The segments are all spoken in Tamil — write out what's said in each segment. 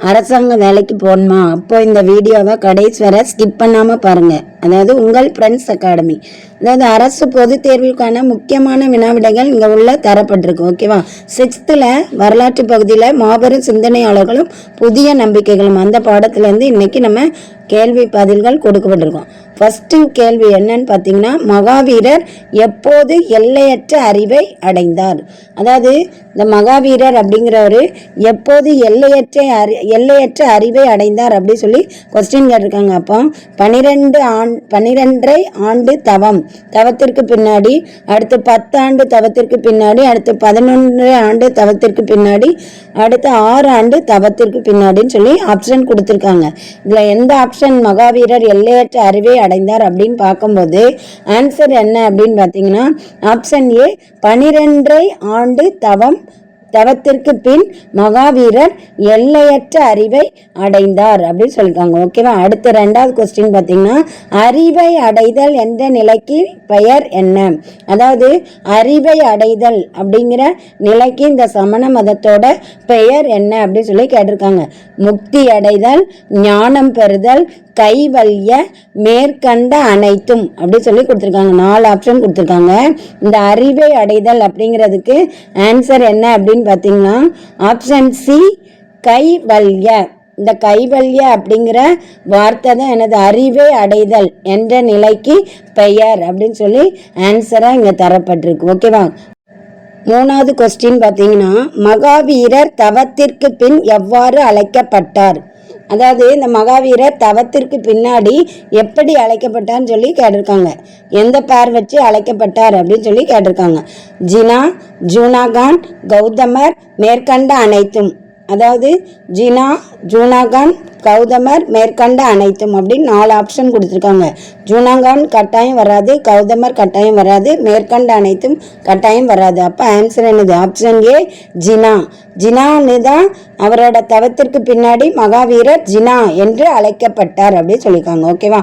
அரசாங்க வேலைக்கு போகணுமா? அப்போ இந்த வீடியோவை கடைசி வரை ஸ்கிப் பண்ணாமல் பாருங்கள் அதாவது உங்கள் ஃப்ரெண்ட்ஸ் அகாடமி அதாவது அரசு பொதுத் தேர்வுக்கான முக்கியமான வினாவிடைகள் இங்கே உள்ள தரப்பட்டிருக்கு ஓகேவா சிக்ஸ்த்தில் வரலாற்று பகுதியில் மாபெரும் சிந்தனையாளர்களும் புதிய நம்பிக்கைகளும் அந்த பாடத்துலேருந்து இன்றைக்கி நம்ம கேள்வி பதில்கள் கொடுக்கப்பட்டிருக்கோம். ஃபஸ்ட்டு கேள்வி என்னன்னு பார்த்தீங்கன்னா மகாவீரர் எப்போது எல்லையற்ற அறிவை அடைந்தார்? அதாவது இந்த மகாவீரர் அப்படிங்கிறவர் எப்போது எல்லையற்ற அறி எல்லையற்ற அறிவை அடைந்தார் அப்படி சொல்லி கொஸ்டின் கேட்டிருக்காங்க. அப்போ பன்னிரெண்டு ஆண் பன்னிரெண்டரை ஆண்டு தவம். தவத்திற்கு பின்னாடி அடுத்து பத்து ஆண்டு தவத்திற்கு பின்னாடி அடுத்து பதினொன்று ஆண்டு தவத்திற்கு பின்னாடி அடுத்து ஆறு ஆண்டு தவத்திற்கு பின்னாடின்னு சொல்லி ஆப்ஷன் கொடுத்துருக்காங்க. இதில் எந்த ஆப்ஷன் மகாவீரர் எல்லையற்ற அறிவை அடைந்தார் அப்படின்னு பார்க்கும்போது ஆன்சர் என்ன அப்படின்னு பார்த்தீங்கன்னா ஆப்ஷன் ஏ பனிரெண்டரை ஆண்டு தவம் தவத்திற்கு பின் மகாவீரர் எல்லையற்ற அறிவை அடைந்தார் அப்படின்னு சொல்லியிருக்காங்க. ஓகேவா அடுத்த ரெண்டாவது கொஸ்டின் பார்த்தீங்கன்னா அறிவை அடைதல் என்ற நிலைக்கு பெயர் என்ன? அதாவது அறிவை அடைதல் அப்படிங்கிற நிலைக்கு இந்த சமண மதத்தோட பெயர் என்ன அப்படின்னு சொல்லி கேட்டிருக்காங்க. முக்தி அடைதல் ஞானம் பெறுதல் கைவல்ய மேற்கண்ட அனைத்தும் அப்படி சொல்லி கொடுத்துருக்காங்க. நாலு ஆப்ஷன் கொடுத்துருக்காங்க. இந்த அறிவை அடைதல் அப்படிங்கிறதுக்கு ஆன்சர் என்ன அப்படின்னு பார்த்தீங்கன்னா ஆப்ஷன் சி கைவல்ய. இந்த கைவல்ய அப்படிங்கிற வார்த்தை தான் எனது அறிவை அடைதல் என்ற நிலைக்கு பெயர் அப்படின்னு சொல்லி ஆன்சராக இங்கே தரப்பட்டிருக்கு. ஓகேவா மூணாவது கொஸ்டின் பார்த்தீங்கன்னா மகாவீரர் தவத்திற்கு பின் எவ்வாறு அழைக்கப்பட்டார்? அதாவது இந்த மகாவீரர் தவத்திற்கு பின்னாடி எப்படி அழைக்கப்பட்டான்னு சொல்லி கேட்டிருக்காங்க. எந்த பேர் வச்சு அழைக்கப்பட்டார் அப்படின்னு சொல்லி கேட்டிருக்காங்க. ஜினா ஜூனாகான் கௌதமர் மேற்கண்ட அனைத்தும். அதாவது ஜினா ஜூனாகான் கௌதமர் மேற்கண்ட அனைத்தும் அப்படின்னு நாலு ஆப்ஷன் கொடுத்துருக்காங்க. ஜூனாகான் கட்டாயம் வராது கௌதமர் கட்டாயம் வராது மேற்கண்ட அனைத்தும் கட்டாயம் வராது. அப்போ ஆன்சர் என்னது? ஆப்ஷன் ஏ ஜினா. ஜினான்னு தான் அவரோட தவத்திற்கு பின்னாடி மகாவீரர் ஜினா என்று அழைக்கப்பட்டார் அப்படின்னு சொல்லியிருக்காங்க. ஓகேவா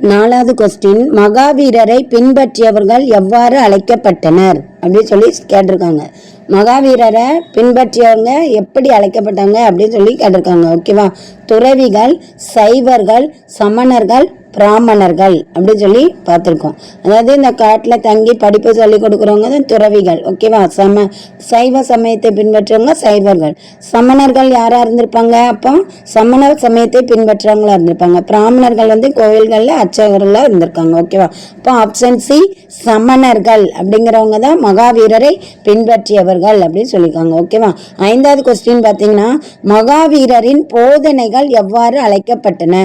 நாலாவது கொஸ்டின் மகாவீரரை பின்பற்றியவர்கள் எவ்வாறு அழைக்கப்பட்டனர்? அப்படின்னு சொல்லி கேட்டிருக்காங்க. மகாவீரரை பின்பற்றியவங்க எப்படி அழைக்கப்பட்டாங்க அப்படின்னு சொல்லி கேட்டிருக்காங்க. ஓகேவா துறவிகள் சைவர்கள் சமணர்கள் பிராமணர்கள் அப்படின்னு சொல்லி பார்த்துருக்கோம். அதாவது இந்த காட்டில் தங்கி படிப்பு சொல்லி கொடுக்குறவங்க தான் துறவிகள். ஓகேவா சம சைவ சமயத்தை பின்பற்றவங்க சைவர்கள். சமணர்கள் யாராக இருந்திருப்பாங்க? அப்போ சமண சமயத்தை பின்பற்றவங்களா இருந்திருப்பாங்க. பிராமணர்கள் வந்து கோவில்களில் அர்ச்சகர்களாக இருந்திருக்காங்க. ஓகேவா அப்போ ஆப்ஷன் சி சமணர்கள் அப்படிங்கிறவங்க தான் மகாவீரரை பின்பற்றியவர்கள் அப்படின்னு சொல்லியிருக்காங்க. ஓகேவா ஐந்தாவது கொஸ்டின் பார்த்தீங்கன்னா மகாவீரரின் போதனைகள் எவ்வாறு அழைக்கப்பட்டன?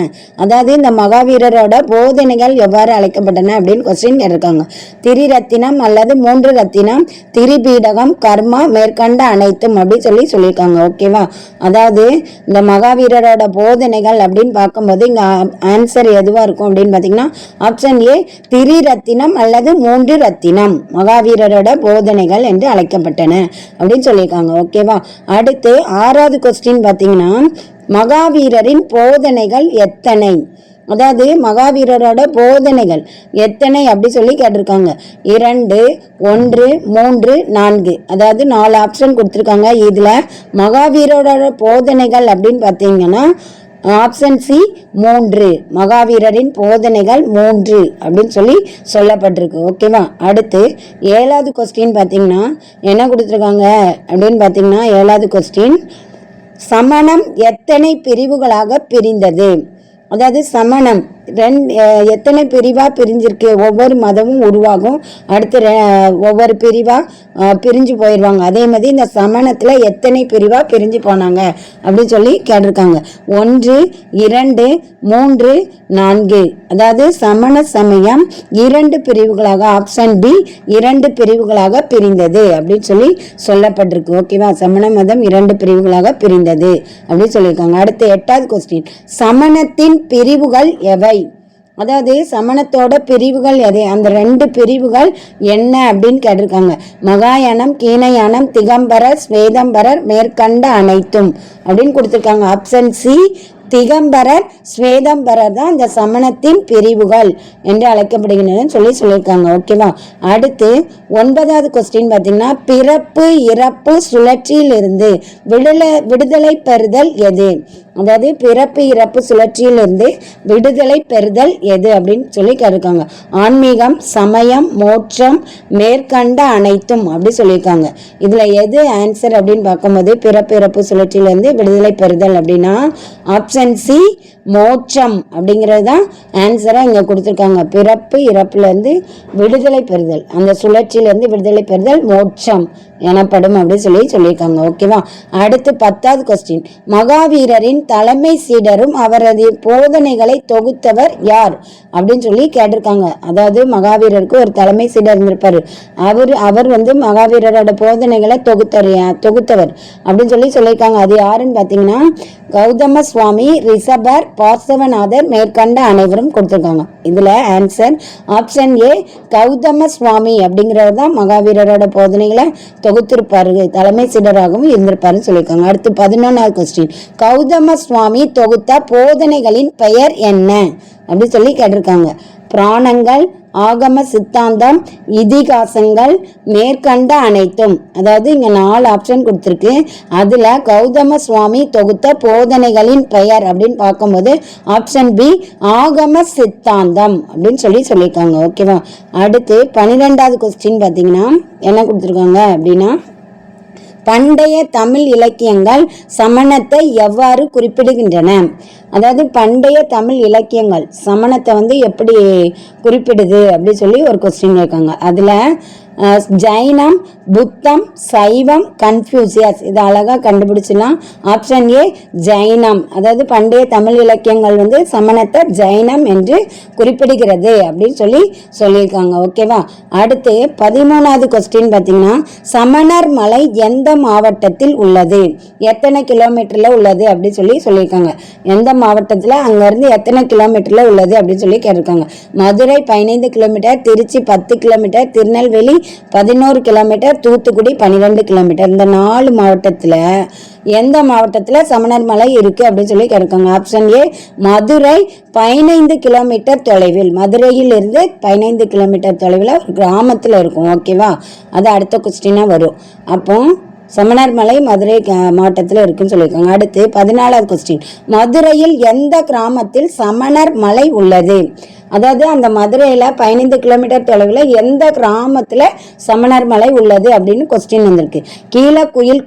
அதாவது இந்த மகாவீரர் மகாவீரரோட போதனைகள் எவ்வாறு அழைக்கப்பட்டன அப்படின்னு கொஸ்டின் கேட்டிருக்காங்க. திரிரத்தினம் அல்லது மூன்று ரத்தினம் திரிபீடகம் கர்மா மேற்கண்ட அனைத்தும் அப்படின்னு சொல்லி சொல்லியிருக்காங்க. ஓகேவா அதாவது இந்த மகாவீரரோட போதனைகள் அப்படின்னு பார்க்கும்போது இங்கே ஆன்சர் எதுவாக இருக்கும் அப்படின்னு பார்த்தீங்கன்னா ஆப்ஷன் ஏ திரிரத்தினம் அல்லது மூன்று ரத்தினம் மகாவீரரோட போதனைகள் என்று அழைக்கப்பட்டன அப்படின்னு சொல்லியிருக்காங்க. ஓகேவா அடுத்து ஆறாவது கொஸ்டின் பார்த்தீங்கன்னா மகாவீரரின் போதனைகள் எத்தனை? அதாவது மகாவீரரோட போதனைகள். எத்தனை அப்படி சொல்லி கேட்டிருக்காங்க. இரண்டு ஒன்று மூன்று நான்கு. அதாவது நாலு ஆப்ஷன் கொடுத்துருக்காங்க. இதில் மகாவீரரோட போதனைகள் அப்படின்னு பார்த்தீங்கன்னா ஆப்ஷன் சி மூன்று மகாவீரரின் போதனைகள் மூன்று அப்படின்னு சொல்லி சொல்லப்பட்டிருக்கு. ஓகேவா அடுத்து ஏழாவது கொஸ்டின் பார்த்தீங்கன்னா என்ன கொடுத்துருக்காங்க? அப்படின்னு பார்த்தீங்கன்னா ஏழாவது கொஸ்டின் சமணம் எத்தனை பிரிவுகளாக பிரிந்தது? அதாவது சமணம். ரெண்டு எத்தனை பிரிவாக பிரிஞ்சிருக்கு? ஒவ்வொரு மதமும் உருவாகும். அடுத்து ரெ- ஒவ்வொரு பிரிவாக பிரிஞ்சு போயிடுவாங்க. அதே மாதிரி இந்த சமணத்தில் எத்தனை பிரிவாக பிரிஞ்சு போனாங்க அப்படின்னு சொல்லி கேட்டிருக்காங்க. ஒன்று இரண்டு மூன்று நான்கு. அதாவது சமண சமயம் இரண்டு பிரிவுகளாக ஆப்ஷன் பி இரண்டு பிரிவுகளாக பிரிந்தது அப்படின்னு சொல்லி சொல்லப்பட்டிருக்கு. ஓகேவா? சமண மதம் இரண்டு பிரிவுகளாக பிரிந்தது அப்படின்னு சொல்லியிருக்காங்க. அடுத்து எட்டாவது கொஸ்டின் சமணத்தின் பிரிவுகள் எவை? அதாவது சமணத்தோட பிரிவுகள் எது? அந்த ரெண்டு பிரிவுகள் என்ன அப்படின்னு கேட்டிருக்காங்க. மகாயானம் கீனயானம் திகம்பரர் ஸ்வேதம்பரர் மேற்கண்ட அனைத்தும் அப்படின்னு கொடுத்துருக்காங்க. ஆப்ஷன் சி திகம்பரர் ஸ்வேதம்பரர் தான் இந்த சமணத்தின் பிரிவுகள் என்று அழைக்கப்படுகின்றன சொல்லி சொல்லியிருக்காங்க ஓகேவா? அடுத்து ஒன்பதாவது கொஸ்டின் பார்த்தீங்கன்னா பிறப்பு இறப்பு சுழற்சியிலிருந்து விடுதலை விடுதலை பெறுதல் எது? அதாவது பிறப்பு இறப்பு சுழற்சியிலிருந்து விடுதலை பெறுதல் எது அப்படின்னு சொல்லி கேட்டிருக்காங்க. ஆன்மீகம் சமயம் மோட்சம் மேற்கண்ட அனைத்தும் அப்படி சொல்லியிருக்காங்க. இதில் எது ஆன்சர் அப்படின்னு பார்க்கும்போது பிறப்பு இறப்பு சுழற்சியிலேருந்து விடுதலை பெறுதல் அப்படின்னா ஆப்ஷன் சி மோட்சம் அப்படிங்கிறது தான் ஆன்சராக இங்கே கொடுத்துருக்காங்க. பிறப்பு இறப்புலேருந்து விடுதலை பெறுதல். அந்த சுழற்சியிலேருந்து விடுதலை பெறுதல் மோட்சம். எனப்படும் அப்படின்னு சொல்லி சொல்லியிருக்காங்க. ஓகேவா அடுத்து பத்தாவது கொஸ்டின் மகாவீரரின் தலைமை சீடரும் அவரது போதனைகளை தொகுத்தவர் யார்? அப்படின்னு சொல்லி கேட்டிருக்காங்க. அதாவது மகாவீரருக்கு ஒரு தலைமை சீடர் இருந்திருப்பாரு. அவர் அவர் வந்து மகாவீரரோட போதனைகளை தொகுத்தர் தொகுத்தவர் அப்படின்னு சொல்லி சொல்லியிருக்காங்க. அது யாருன்னு பார்த்தீங்கன்னா கௌதம சுவாமி ரிஷபர் பார்சவநாதர் மேற்கண்ட அனைவரும் கொடுத்துருக்காங்க. இதில் answer option A Gautama Swami அப்படிங்கிறவர் தான் மகாவீரரோட போதனைகளை தொகுத்திருப்பாரு தலைமை சிலராகவும் இருந்திருப்பாருன்னு சொல்லியிருக்காங்க. அடுத்து பதினொன்றாவது கொஸ்டின் கௌதம சுவாமி தொகுத்த போதனைகளின் பெயர் என்ன? அப்படி சொல்லி கேட்டிருக்காங்க. புராணங்கள் ஆகம சித்தாந்தம் இதிகாசங்கள் மேற்கண்ட அனைத்தும். அதாவது இங்க நாலு ஆப்ஷன் கொடுத்துருக்கு. அதுல கௌதம சுவாமி தொகுத்த போதனைகளின் பெயர் அப்படின்னு பார்க்கும்போது ஆப்ஷன் பி ஆகம சித்தாந்தம் அப்படின்னு சொல்லி சொல்லியிருக்காங்க. ஓகேவா அடுத்து பன்னிரெண்டாவது கொஸ்டின் பார்த்தீங்கன்னா என்ன கொடுத்துருக்காங்க அப்படின்னா பண்டைய தமிழ் இலக்கியங்கள் சமணத்தை எவ்வாறு குறிப்பிடுகின்றன? அதாவது பண்டைய தமிழ் இலக்கியங்கள் சமணத்தை வந்து எப்படி குறிப்பிடுது அப்படின்னு சொல்லி ஒரு கொஸ்டின் இருக்காங்க அதில் ஜைனம் புத்தம் சைவம் கன்ஃபியூசியஸ். இது அழகாக கண்டுபிடிச்சிடலாம் ஆப்ஷன் ஏ ஜைனம். அதாவது பண்டைய தமிழ் இலக்கியங்கள் வந்து சமணத்தை ஜைனம் என்று குறிப்பிடுகிறது அப்படின்னு சொல்லி சொல்லியிருக்காங்க. ஓகேவா அடுத்து பதிமூணாவது கொஸ்டின் பார்த்தீங்கன்னா சமணர் மலை எந்த மாவட்டத்தில் உள்ளது? எத்தனை கிலோமீட்டரில் உள்ளது அப்படின்னு சொல்லி சொல்லியிருக்காங்க. எந்த மாவட்டத்தில்? அங்கேருந்து எத்தனை கிலோமீட்டரில் உள்ளது அப்படின்னு சொல்லி கேட்டிருக்காங்க. மதுரை பதினைந்து கிலோமீட்டர் திருச்சி பத்து கிலோமீட்டர் திருநெல்வேலி பதினோரு கிலோமீட்டர் தூத்துக்குடி பன்னிரெண்டு கிலோமீட்டர். இந்த நாலு மாவட்டத்தில் எந்த மாவட்டத்தில் சமணர் மலை இருக்குது அப்படின்னு சொல்லி கேட்காங்க ஆப்ஷன் ஏ மதுரை பதினைந்து கிலோமீட்டர் தொலைவில். மதுரையில் இருந்து பதினைந்து கிலோமீட்டர் தொலைவில் ஒரு கிராமத்தில் இருக்கும். ஓகேவா? அது அடுத்த கொஸ்டினாக வரும். அப்போ சமணர் மலை மதுரை மாவட்டத்தில் இருக்குன்னு சொல்லியிருக்காங்க. அடுத்து பதினாலாவது கொஸ்டின் மதுரையில் எந்த கிராமத்தில் சமணர் மலை உள்ளது? அதாவது அந்த மதுரையில் பதினைந்து கிலோமீட்டர் தொலைவில் எந்த கிராமத்தில் சமணர் மலை உள்ளது அப்படின்னு கொஸ்டின் வந்திருக்கு. கீழே குயில்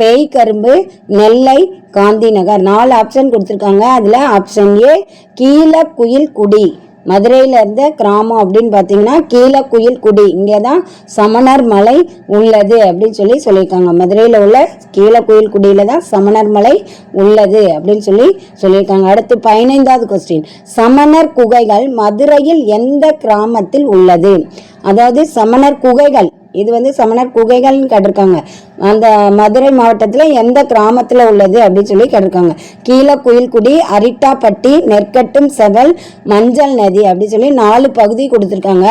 பேய் கரும்பு நெல்லை காந்தி நகர் நாலு ஆப்ஷன் கொடுத்துருக்காங்க. அதில் ஆப்ஷன் ஏ கீழே குயில் குடி மதுரையில் இருந்த கிராமம் அப்படின்னு பார்த்தீங்கன்னா கீழக்குயில் குடி. இங்கே தான் சமணர் மலை உள்ளது அப்படின்னு சொல்லி சொல்லியிருக்காங்க. மதுரையில் உள்ள கீழக்குயில் குடியில் தான் சமணர் மலை உள்ளது அப்படின்னு சொல்லி சொல்லியிருக்காங்க. அடுத்து பதினைந்தாவது கொஸ்டின் சமணர் குகைகள் மதுரையில் எந்த கிராமத்தில் உள்ளது? அதாவது சமணர் குகைகள் இது வந்து சமணர் குகைகள்னு கேட்டிருக்காங்க. அந்த மதுரை மாவட்டத்தில் எந்த கிராமத்தில் உள்ளது அப்படின்னு சொல்லி கேட்டிருக்காங்க. கீழே குயில்குடி அரிட்டாப்பட்டி நெற்கட்டும் செவல் மஞ்சள் நதி அப்படின்னு சொல்லி நாலு பகுதி கொடுத்துருக்காங்க.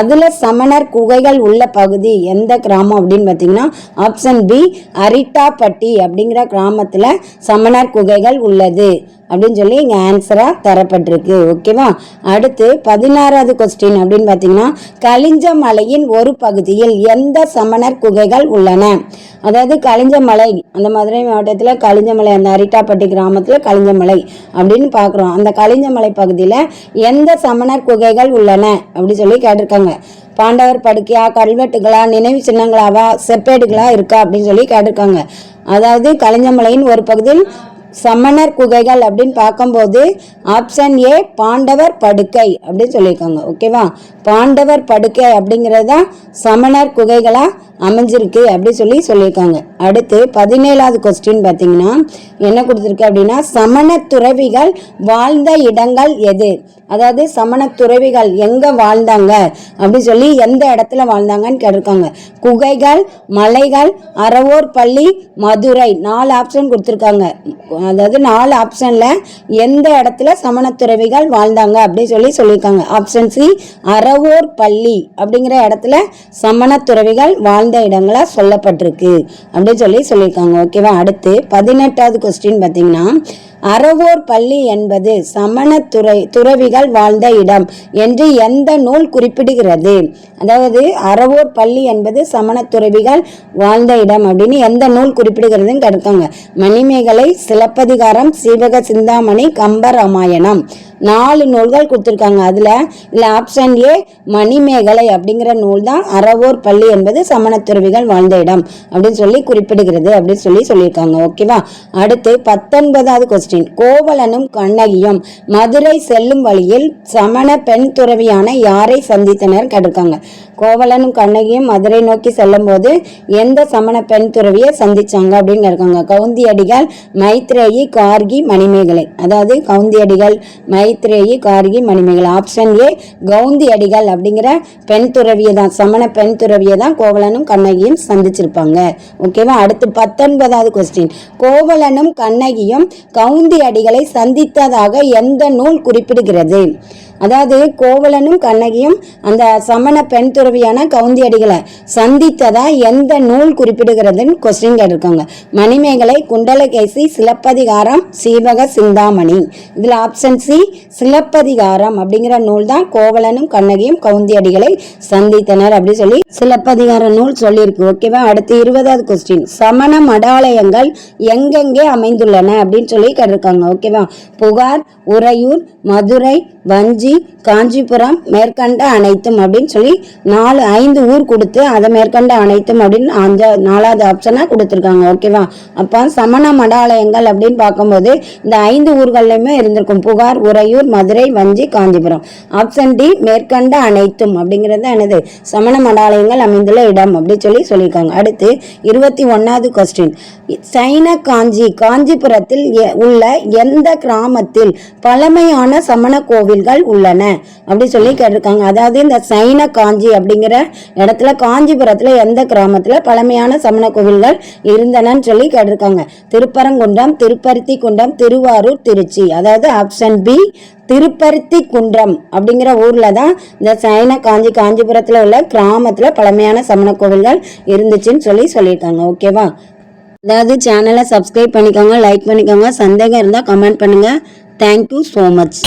அதில் சமணர் குகைகள் உள்ள பகுதி எந்த கிராமம் அப்படின்னு பார்த்தீங்கன்னா ஆப்ஷன் பி அரிட்டாப்பட்டி அப்படிங்கிற கிராமத்தில் சமணர் குகைகள் உள்ளது அப்படின்னு சொல்லி இங்கே ஆன்சராக தரப்பட்டிருக்கு. ஓகேவா அடுத்து பதினாறாவது கொஸ்டின் அப்படின்னு பார்த்தீங்கன்னா கலிஞ்ச மலையின் ஒரு பகுதியில் எந்த சமணர் குகைகள் உள்ளன? அதாவது கலிஞ்சமலை அந்த மதுரை மாவட்டத்தில் கலிஞ்சமலை அந்த அரிட்டாப்பட்டி கிராமத்தில் கலிஞ்சமலை அப்படின்னு பார்க்குறோம் அந்த கலிஞ்சமலை பகுதியில் எந்த சமணர் குகைகள் உள்ளன அப்படி சொல்லி கேட்டிருக்காங்க. பாண்டவர் படுக்கையா கல்வெட்டுகளா நினைவு சின்னங்களாவா செப்பேடுகளா இருக்கா அப்படின்னு சொல்லி கேட்டிருக்காங்க. அதாவது கலிஞ்சமலையின் ஒரு பகுதியில் சமணர் குகைகள் அப்படின்னு பார்க்கும்போது ஆப்ஷன் ஏ பாண்டவர் படுக்கை அப்படின்னு சொல்லியிருக்காங்க. ஓகேவா? பாண்டவர் படுக்கை அப்படிங்கிறது தான் சமணர் குகைகளாக அமைஞ்சிருக்கு அப்படி சொல்லி சொல்லியிருக்காங்க. அடுத்து பதினேழாவது கொஸ்டின் பார்த்தீங்கன்னா என்ன கொடுத்துருக்கு அப்படின்னா சமண துறவிகள் வாழ்ந்த இடங்கள் எது? அதாவது சமண துறவிகள் எங்கே வாழ்ந்தாங்க? அப்படி சொல்லி எந்த இடத்துல வாழ்ந்தாங்கன்னு கேட்டிருக்காங்க. குகைகள் மலைகள் அறவோர் பள்ளி மதுரை நாலு ஆப்ஷன் கொடுத்துருக்காங்க. அதாவது நாலு ஆப்ஷனில் எந்த இடத்துல சமண துறவிகள் வாழ்ந்தாங்க? அப்படின்னு சொல்லி சொல்லியிருக்காங்க. ஆப்ஷன் சி அறவோர் பள்ளி அப்படிங்கிற இடத்துல சமண துறவிகள் வாழ்ந்த இடங்களாக சொல்லப்பட்டிருக்கு அப்படின்னு சொல்லி சொல்லியிருக்காங்க ஓகேவா அடுத்து பதினெட்டாவது கொஸ்டின் பார்த்தீங்கன்னா அறவோர் பள்ளி என்பது சமண துறை துறவிகள் வாழ்ந்த இடம் என்று எந்த நூல் குறிப்பிடுகிறது? அதாவது அறவோர் பள்ளி என்பது சமண துறவிகள் வாழ்ந்த இடம் அப்படின்னு எந்த நூல் குறிப்பிடுகிறதுன்னு கேட்காங்க மணிமேகலை சிலப்பதிகாரம் சீவக சிந்தாமணி கம்பராமாயணம் நாலு நூல்கள் கொடுத்துருக்காங்க. அதில் இதில் ஆப்ஷன் ஏ மணிமேகலை அப்படிங்கிற நூல் தான் அறவோர் பள்ளி என்பது சமண துறவிகள் வாழ்ந்த இடம் அப்படின்னு சொல்லி குறிப்பிடுகிறது அப்படின்னு சொல்லி சொல்லியிருக்காங்க. ஓகேவா? அடுத்து பத்தொன்பதாவது கொஸ்டின் கோவலனும் கண்ணகியும் மதுரை செல்லும் வழியில் சமண பெண் துறவியான யாரை சந்தித்தனர் கேட்டிருக்காங்க. கோவலனும் கண்ணகியும் மதுரை நோக்கி செல்லும்போது எந்த சமண பெண் துறவியை சந்திச்சாங்க அப்படின்னு இருக்காங்க. கவுந்தி அடிகள் மைத்ரேயி கார்கி மணிமேகலை. அதாவது கவுந்தி அடிகள் மைத்ரேயி கார்கி மணிமேகலை. ஆப்ஷன் ஏ கவுந்தி அடிகள் அப்படிங்கிற பெண் துறவியை தான் சமண பெண் துறவியை தான் கோவலனும் கண்ணகியும் சந்திச்சிருப்பாங்க. ஓகேவா அடுத்து பத்தொன்பதாவது கொஸ்டின் கோவலனும் கண்ணகியும் கவுந்தி அடிகளை சந்தித்ததாக எந்த நூல் குறிப்பிடுகிறது? அதாவது கோவலனும் கண்ணகியும் அந்த சமண பெண் துறவியான கவுந்தி அடிகளை சந்தித்ததா எந்த நூல் குறிப்பிடுகிறதுன்னு கொஸ்டின் கேட்டிருக்காங்க. மணிமேகலை குண்டலகேசி சிலப்பதிகாரம் சீவக சிந்தாமணி. இதில் ஆப்ஷன் சி சிலப்பதிகாரம் அப்படிங்கிற நூல் தான் கோவலனும் கண்ணகியும் கவுந்தி அடிகளை சந்தித்தனர் அப்படின்னு சொல்லி சிலப்பதிகார நூல் சொல்லியிருக்கு. ஓகேவா அடுத்து இருபதாவது கொஸ்டின் சமண மடாலயங்கள் எங்கெங்கே அமைந்துள்ளன அப்படின்னு சொல்லி கேட்டிருக்காங்க. ஓகேவா புகார் உறையூர் மதுரை வஞ்சி காஞ்சிபுரம் மேற்கண்ட அனைத்தும் அப்படின்னு சொல்லி நாலு ஐந்து ஊர் கொடுத்து அதை மேற்கண்ட அனைத்தும் அப்படின்னு அஞ்சா நாலாவது ஆப்ஷனாக கொடுத்துருக்காங்க. ஓகேவா அப்போ சமண மடாலயங்கள் அப்படின்னு பார்க்கும்போது இந்த ஐந்து ஊர்கள்லையுமே இருந்திருக்கும். புகார் உறையூர் மதுரை வஞ்சி காஞ்சிபுரம். ஆப்ஷன் டி மேற்கண்ட அனைத்தும் அப்படிங்கிறது என்னது? சமண மடாலயங்கள் அமைந்துள்ள இடம் அப்படின்னு சொல்லி சொல்லியிருக்காங்க. அடுத்து இருபத்தி ஒன்றாவது கொஸ்டின் சைன காஞ்சி காஞ்சிபுரத்தில் உள்ள எந்த கிராமத்தில் பழமையான சமண கோவில்கள் உள்ளன. அப்படி சொல்லி கேட்டிருக்காங்க. அதாவது இந்த சைன காஞ்சி அப்படிங்கிற இடத்துல காஞ்சிபுரத்துல எந்த கிராமத்துல பழமையான சமண கோவில்கள் இருந்தனன்னு சொல்லி கேட்டிருக்காங்க. திருப்பரங்குன்றம் திருப்பருத்தி குன்றம் திருவாரூர் திருச்சி. அதாவது ஆப்ஷன் பி திருப்பருத்தி குன்றம் அப்படிங்கிற ஊர்ல தான் இந்த சைன காஞ்சி காஞ்சிபுரத்துல உள்ள கிராமத்துல பழமையான சமண கோவில்கள் இருந்துச்சுன்னு சொல்லி சொல்லியிருக்காங்க. ஓகேவா அதாவது சேனலை சப்ஸ்கிரைப் பண்ணிக்கோங்க லைக் பண்ணிக்கோங்க. சந்தேகம் இருந்தால் கமெண்ட் பண்ணுங்கள் Thank you so much.